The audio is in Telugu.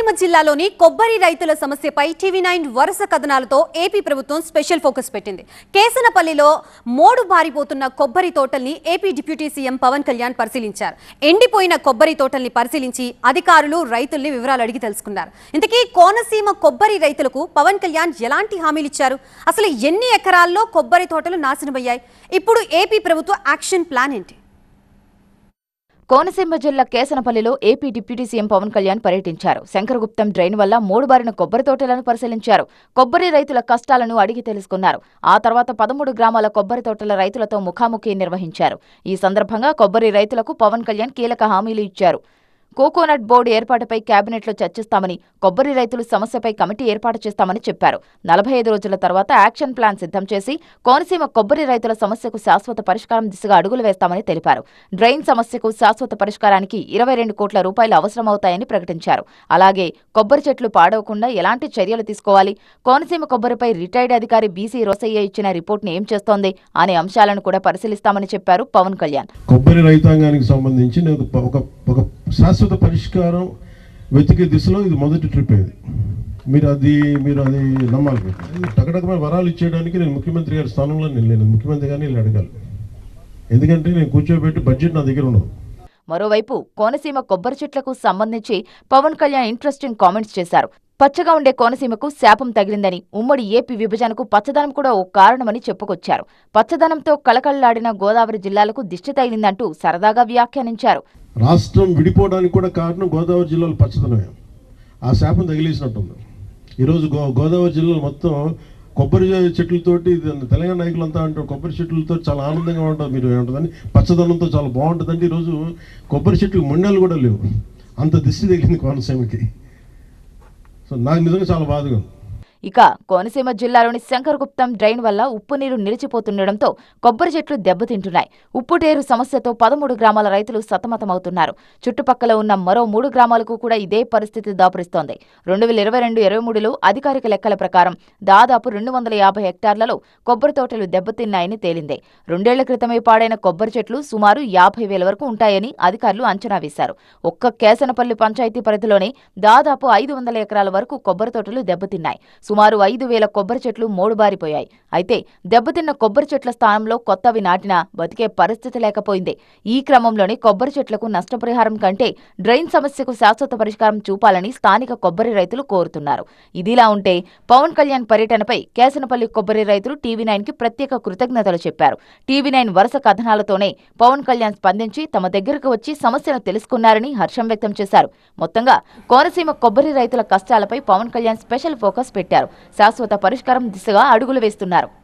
కోనసీమ జిల్లాలోని కొబ్బరి రైతుల సమస్యపై టీవీ నైన్ వరుస కథనాలతో ఏపీ ప్రభుత్వం స్పెషల్ ఫోకస్ పెట్టింది. కేసనపల్లిలో మోడు బారిపోతున్న కొబ్బరి తోటల్ని AP deputy CM Pawan Kalyan పరిశీలించారు. ఎండిపోయిన కొబ్బరి తోటల్ని పరిశీలించి అధికారులు రైతుల్ని వివరాలు అడిగి తెలుసుకున్నారు. ఇంతకీ కోనసీమ కొబ్బరి రైతులకు పవన్ కళ్యాణ్ ఎలాంటి హామీలు ఇచ్చారు? అసలు ఎన్ని ఎకరాల్లో కొబ్బరి తోటలు నాశనమయ్యాయి? ఇప్పుడు ఏపీ ప్రభుత్వ యాక్షన్ ప్లాన్ ఏంటి? కోనసీమ జిల్లా కేసనపల్లిలో AP deputy CM Pawan Kalyan పర్యటించారు. శంకరగుప్తం డ్రైన్ వల్ల మూడుబారిన కొబ్బరి తోటలను పరిశీలించారు. కొబ్బరి రైతుల కష్టాలను అడిగి తెలుసుకున్నారు. ఆ తర్వాత పదమూడు గ్రామాల కొబ్బరి తోటల రైతులతో ముఖాముఖి నిర్వహించారు. ఈ సందర్భంగా కొబ్బరి రైతులకు పవన్ కళ్యాణ్ కీలక హామీలు ఇచ్చారు. కోకోనట్ బోర్డు ఏర్పాటుపై కేబినెట్లో చర్చిస్తామని కొబ్బరి రైతుల సమస్యపై కమిటీ ఏర్పాటు చేస్తామని చెప్పారు. నలభై ఐదు రోజుల తర్వాత యాక్షన్ ప్లాన్ సిద్ధం చేసి కోనసీమ కొబ్బరి రైతుల సమస్యకు శాశ్వత పరిష్కారం దిశగా అడుగులు వేస్తామని తెలిపారు. డ్రైన్ సమస్యకు శాశ్వత పరిష్కారానికి ఇరవై రెండు కోట్ల రూపాయలు అవసరమవుతాయని ప్రకటించారు. అలాగే కొబ్బరి చెట్లు పాడవకుండా ఎలాంటి చర్యలు తీసుకోవాలి? కోనసీమ కొబ్బరిపై రిటైర్డ్ అధికారి బీసీ రోసయ్య ఇచ్చిన రిపోర్ట్ను ఏం చేస్తోంది అనే అంశాలను కూడా పరిశీలిస్తామని చెప్పారు పవన్ కళ్యాణ్. కొబ్బరి రైతాంగానికి సంబంధించి ఒక శాశ్వత పరిష్కారం వెతికే దిశలో ఇది మొదటి ట్రిప్ ఇది మీరు అది మీరు అది నమ్మాలి. టకటకమైన వరాలు ఇచ్చేయడానికి నేను ముఖ్యమంత్రి గారి స్థానంలో నేను ముఖ్యమంత్రి గారిని వీళ్ళు అడగాలి. ఎందుకంటే నేను కూర్చోబెట్టి బడ్జెట్ నా దగ్గర ఉండదు. మరోవైపు కోనసీమ కొబ్బరి చెట్లకు సంబంధించి పవన్ కళ్యాణ్ ఇంట్రెస్టింగ్ కామెంట్స్ చేశారు. పచ్చగా ఉండే కోనసీమకు శాపం తగిలిందని ఉమ్మడి ఏపీ విభజనకు పచ్చదనం కూడా ఓ కారణమని చెప్పుకొచ్చారు. పచ్చదనంతో కళకళలాడిన గోదావరి జిల్లాలకు దిష్టి తగిలిందంటూ సరదాగా వ్యాఖ్యానించారు. రాష్ట్రం విడిపోవడానికి కూడా కారణం గోదావరి జిల్లాలో పచ్చదనమే. ఆ శాపం తగిలేసినట్టుంది. ఈరోజు గో గోదావరి జిల్లాలో మొత్తం కొబ్బరి చెట్లతోటి ఇది తెలంగాణ నాయకులంతా అంటారు కొబ్బరి చెట్లతో చాలా ఆనందంగా ఉంటారు మీరు ఏమంటుందని పచ్చదనంతో చాలా బాగుంటుందండి. ఈరోజు కొబ్బరి చెట్లు మొండాలు కూడా లేవు. అంత దిష్టి తగిలింది కోనసీమకి. సో నాకు నిజంగా చాలా బాధగా ఉంది. ఇక కోనసీమ జిల్లాలోని శంకరగుప్తం డ్రైన్ వల్ల ఉప్పు నీరు నిలిచిపోతుండటంతో కొబ్బరి చెట్లు దెబ్బతింటున్నాయి. ఉప్పుటేరు సమస్యతో పదమూడు గ్రామాల రైతులు సతమతమవుతున్నారు. చుట్టుపక్కల ఉన్న మరో మూడు గ్రామాలకు కూడా ఇదే పరిస్థితి దాపురిస్తోంది. రెండు వేల ఇరవై రెండు ఇరవై మూడులో అధికారిక లెక్కల ప్రకారం దాదాపు రెండు వందల యాభై హెక్టార్లలో కొబ్బరి తోటలు దెబ్బతిన్నాయని తేలింది. రెండేళ్ళ క్రితమే పాడైన కొబ్బరి చెట్లు సుమారు యాభై వేల వరకు ఉంటాయని అధికారులు అంచనా వేశారు. ఒక్క కేసనపల్లి పంచాయతీ పరిధిలోనే దాదాపు ఐదు వందల ఎకరాల వరకు కొబ్బరి తోటలు దెబ్బతిన్నాయి. సుమారు ఐదు వేల కొబ్బరి చెట్లు మోడుబారిపోయాయి. అయితే దెబ్బతిన్న కొబ్బరి చెట్ల స్థానంలో కొత్తవి నాటినా బతికే పరిస్థితి లేకపోయింది. ఈ క్రమంలోనే కొబ్బరి చెట్లకు నష్టపరిహారం కంటే డ్రైన్ సమస్యకు శాశ్వత పరిష్కారం చూపాలని స్థానిక కొబ్బరి రైతులు కోరుతున్నారు. ఇదిలా ఉంటే పవన్ కళ్యాణ్ పర్యటనపై కేసనపల్లి కొబ్బరి రైతులు టీవీ నైన్కి ప్రత్యేక కృతజ్ఞతలు చెప్పారు. టీవీ నైన్ వరుస కథనాలతోనే పవన్ కళ్యాణ్ స్పందించి తమ దగ్గరకు వచ్చి సమస్యను తెలుసుకున్నారని హర్షం వ్యక్తం చేశారు. మొత్తంగా కోనసీమ కొబ్బరి రైతుల కష్టాలపై పవన్ కళ్యాణ్ స్పెషల్ ఫోకస్ పెట్టారు. శాశ్వత పరిష్కారం దిశగా అడుగులు వేస్తున్నారు.